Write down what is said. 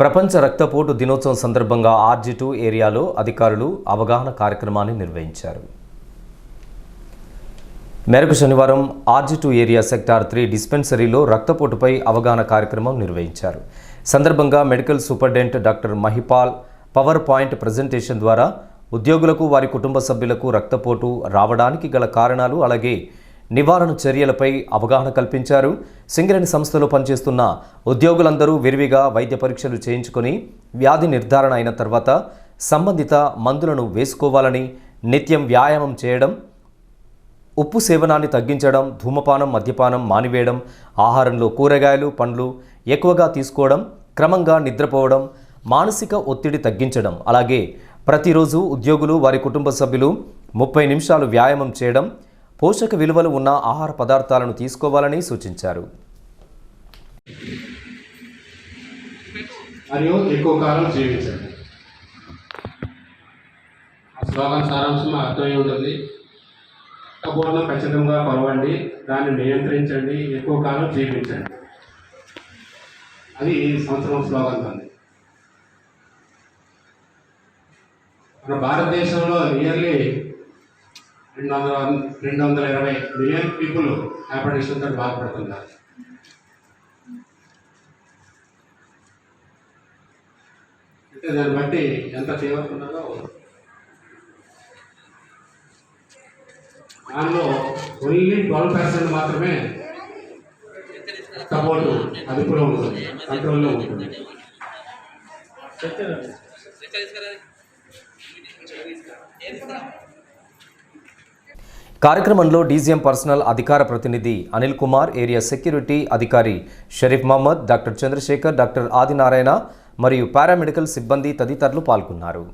ప్రపంచ రక్తపోటు దినోత్సవం సందర్భంగా ఆర్జీ టూ ఏరియాలో అధికారులు అవగాహన కార్యక్రమాన్ని నిర్వహించారు. మేరకు శనివారం RG two area sector three డిస్పెన్సరీలో రక్తపోటుపై అవగాహన కార్యక్రమం నిర్వహించారు. సందర్భంగా medical superintendent doctor Mahipal power point presentation ద్వారా ఉద్యోగులకు వారి కుటుంబ సభ్యులకు రక్తపోటు రావడానికి గల కారణాలు అలాగే నివారణ చర్యలపై అవగాహన కల్పించారు. సింగరేణి సంస్థలో పనిచేస్తున్న ఉద్యోగులందరూ విరివిగా వైద్య పరీక్షలు చేయించుకొని వ్యాధి నిర్ధారణ అయిన తర్వాత సంబంధిత మందులను వేసుకోవాలని నిత్యం వ్యాయామం చేయడం ఉప్పు సేవనాన్ని తగ్గించడం ధూమపానం మద్యపానం మానివేయడం ఆహారంలో కూరగాయలు పండ్లు ఎక్కువగా తీసుకోవడం క్రమంగా నిద్రపోవడం మానసిక ఒత్తిడి తగ్గించడం అలాగే ప్రతిరోజు ఉద్యోగులు వారి కుటుంబ సభ్యులు ముప్పై నిమిషాలు వ్యాయామం చేయడం పోషక విలువలు ఉన్న ఆహార పదార్థాలను తీసుకోవాలని సూచించారు. మరియు ఎక్కువ కాలం జీవించండి. ఆ సారాంశం అర్థమై ఉంటుంది. కబోర్డ్ను ఖచ్చితంగా కొలవండి దాన్ని నియంత్రించండి ఎక్కువ కాలం జీవించండి. అది ఈ సంవత్సరం శ్లోకం ఉంది మన భారతదేశంలో నియర్లీ రెండు వందల రెండు వందల ఇరవై మిలియన్ పీపుల్ హ్యాపటేషన్తో బాధపడుతున్నారు. అంటే దాన్ని బట్టి ఎంత తీవ్రత ఉన్నదో దానిలో ఓన్లీ ట్వెల్వ్ పర్సెంట్ మాత్రమే సపోర్టు అదుపులో ఉంటుంది కంట్రోల్లో ఉంటుంది. కార్యక్రమంలో డీజీఎం పర్సనల్ అధికార ప్రతినిధి అనిల్ కుమార్ ఏరియా సెక్యూరిటీ అధికారి షరీఫ్ మహమ్మద్ డాక్టర్ చంద్రశేఖర్ డాక్టర్ ఆదినారాయణ మరియు పారామెడికల్ సిబ్బంది తదితరులు పాల్గొన్నారు.